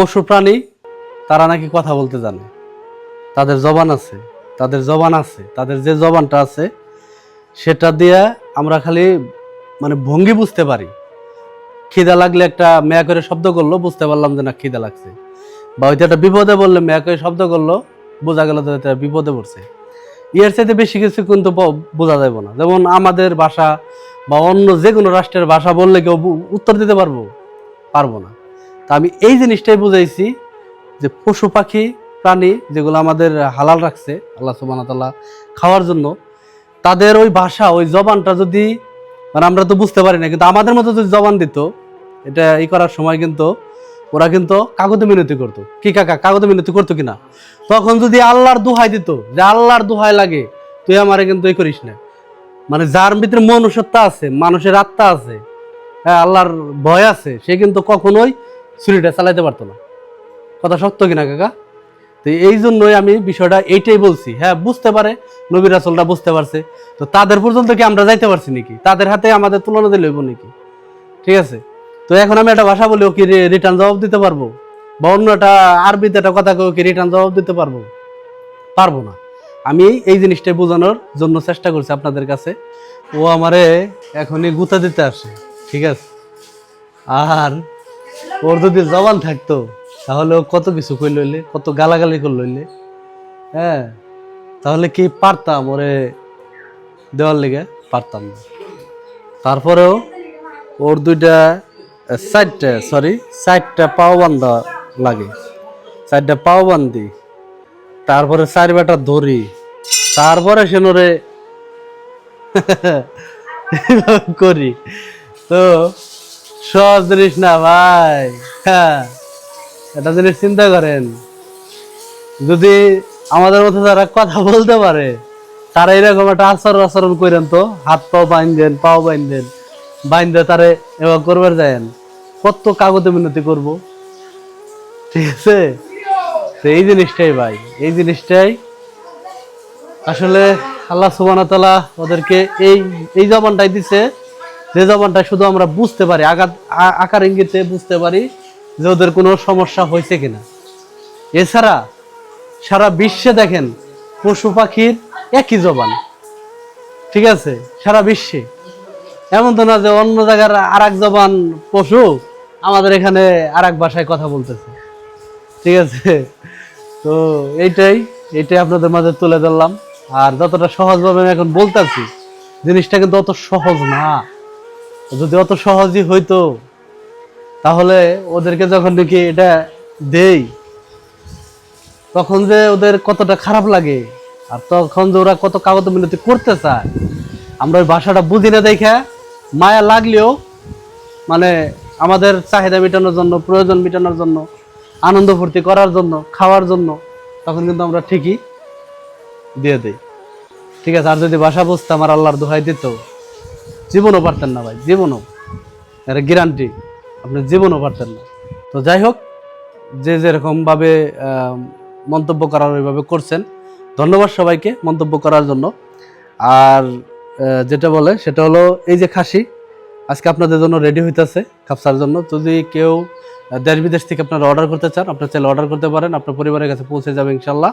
পশু প্রাণী, তারা নাকি কথা বলতে জানে। তাদের জবান আছে, তাদের জবান আছে, তাদের যে জবানটা আছে, সেটা দিয়ে আমরা খালি মানে ভঙ্গি বুঝতে পারি। খিদা লাগলে একটা মেয়া করে শব্দ করল, বুঝতে পারলাম যে না খিদা লাগছে। বা হয়তো একটা বিপদে বললে মেয়া করে শব্দ করল, বোঝা গেল যে এটা বিপদে পড়ছে। এর চাইতে বেশি কিছু কিন্তু বোঝা যাবে না। যেমন আমাদের ভাষা বা অন্য যে কোনো রাষ্ট্রের ভাষা বললে কেউ উত্তর দিতে পারব? পারব না। তা আমি এই জিনিসটাই বুঝাইছি যে পশু পাখি, প্রাণী যেগুলো আমাদের হালাল রাখছে, আল্লাহ সুবান তাল্লাহ খাওয়ার জন্য, তাদের ওই ভাষা, ওই জবানটা যদি মানে আমরা তো বুঝতে পারি না, কিন্তু আমাদের মতো যদি জবান দিত, এটা ই করার সময় কিন্তু ওরা কিন্তু কাগজে মিনতি করতো। কি কাকা, কাগজে মিনতি করতো কিনা? তখন যদি আল্লাহর দুহাই দিত, যে আল্লাহর দুহাই লাগে, তুই আমারে কিন্তু এই করিস না। মানে যার ভিতরে মনুষ্যত্বা আছে, মানুষের আত্মা আছে হ্যাঁ আল্লাহর ভয় আছে, সে কিন্তু কখনোই ছুরিটা চালাইতে পারতো না। কথা সত্য কিনা, কাকা? তো এই জন্যই আমি বিষয়টা এইটাই বলছি। হ্যাঁ বুঝতে পারে নবী রাসলটা বুঝতে পারছে। তো তাদের পর্যন্ত কি আমরা যাইতে পারছি নাকি? তাদের হাতে আমাদের তুলনা দিলে হইব নাকি? ঠিক আছে? তো এখন আমি একটা ভাষা বলি, ও কি রিটার্ন জবাব দিতে পারব? বা অন্য একটা আরবিতে একটা কথা কেউ কি রিটার্ন জবাব দিতে পারব? পারব না। আমি এই জিনিসটাই বোঝানোর জন্য চেষ্টা করছি আপনাদের কাছে। ও আমারে এখনই গুতা দিতে আসে। ঠিক আছে? আর ওর যদি জবান থাকতো, তাহলে ও কত কিছু কই লইলে, কত গালাগালি করে লইলে। হ্যাঁ? তাহলে কি পারতাম ওরে দেওয়ার লেগে? পারতাম না। তারপরেও ওর দুইটা চারটা সরি চারটা পাও বান্ধা লাগে। চারটা পাও বান্ধি। তারপরে চার বেটা ধরি তারপরে সেনরে করি। তো সহজ জিনিস না ভাই। হ্যাঁ এটা জিনিস চিন্তা করেন। যদি আমাদের মধ্যে যারা কথা বলতে পারে, তারা এরকম একটা আচরণ আচরণ করেন তো, হাত পাও বাইন্ধেন পাও বাইন্ধেন বাইন্ধে তারে এবার করবার যায়েন কত কাগজে মিনতি করব। ঠিক আছে? এই জিনিসটাই ভাই, এই জিনিসটাই। আসলে আল্লাহ সুবান তালা ওদেরকে এই এই জবানটাই দিছে। যে জবানটা শুধু আমরা বুঝতে পারি, আঘাত আকার ইঙ্গিতে বুঝতে পারি যে ওদের কোনো সমস্যা হয়েছে কিনা। এছাড়া সারা বিশ্বে দেখেন, পশু পাখির একই জবান। ঠিক আছে? সারা বিশ্বে। এমন তো না যে অন্য জায়গার আর এক জবান পশু, আমাদের এখানে আর এক ভাষায় কথা বলতেছে। ঠিক আছে? তো এইটাই এইটাই আপনাদের মাঝে তুলে ধরলাম। আর যতটা সহজভাবে আমি এখন বলতেছি, জিনিসটা কিন্তু অত সহজ না। যদি অত সহজই হইতো, তাহলে ওদেরকে যখন নাকি এটা দেই, তখন যে ওদের কতটা খারাপ লাগে। আর তখন যে ওরা কত কাগজ মিনতি করতে চায়, আমরা ওই ভাষাটা বুঝি না দেখে মায়া লাগলেও মানে আমাদের চাহিদা মেটানোর জন্য, প্রয়োজন মেটানোর জন্য, আনন্দ ফুর্তি করার জন্য, খাওয়ার জন্য, তখন কিন্তু আমরা ঠিকই দিয়ে দিই। ঠিক আছে, আর যদি ভাষা বুঝতে আমার আল্লাহর দোহাই দিত জীবনও পারতেন না ভাই, জীবনও। এটা গ্যারান্টি আপনি জীবনও পারতেন না। তো যাই হোক, যে যেরকমভাবে মন্তব্য করার ওইভাবে করছেন, ধন্যবাদ সবাইকে মন্তব্য করার জন্য। আর যেটা বলে, সেটা হলো, এই যে খাসি, আজকে আপনাদের জন্য রেডি হইতেছে খাপসার জন্য। যদি কেউ দেশ বিদেশ থেকে আপনারা অর্ডার করতে চান, আপনার চাইলে অর্ডার করতে পারেন, আপনার পরিবারের কাছে পৌঁছে যাবে ইনশাল্লাহ।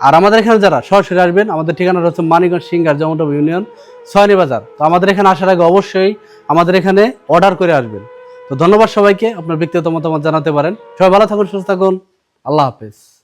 আর আমাদের এখানে যারা সরাসরি আসবেন, আমাদের ঠিকানা রয়েছে মানিকগঞ্জ সিঙ্গার জমটব ইউনিয়ন, সয়নি বাজার। তো আমাদের এখানে আসার আগে অবশ্যই আমাদের এখানে অর্ডার করে আসবেন। তো ধন্যবাদ সবাইকে, আপনার ব্যক্তিগত মতামত জানাতে পারেন। সবাই ভালো থাকুন, সুস্থ থাকুন। আল্লাহ হাফেজ।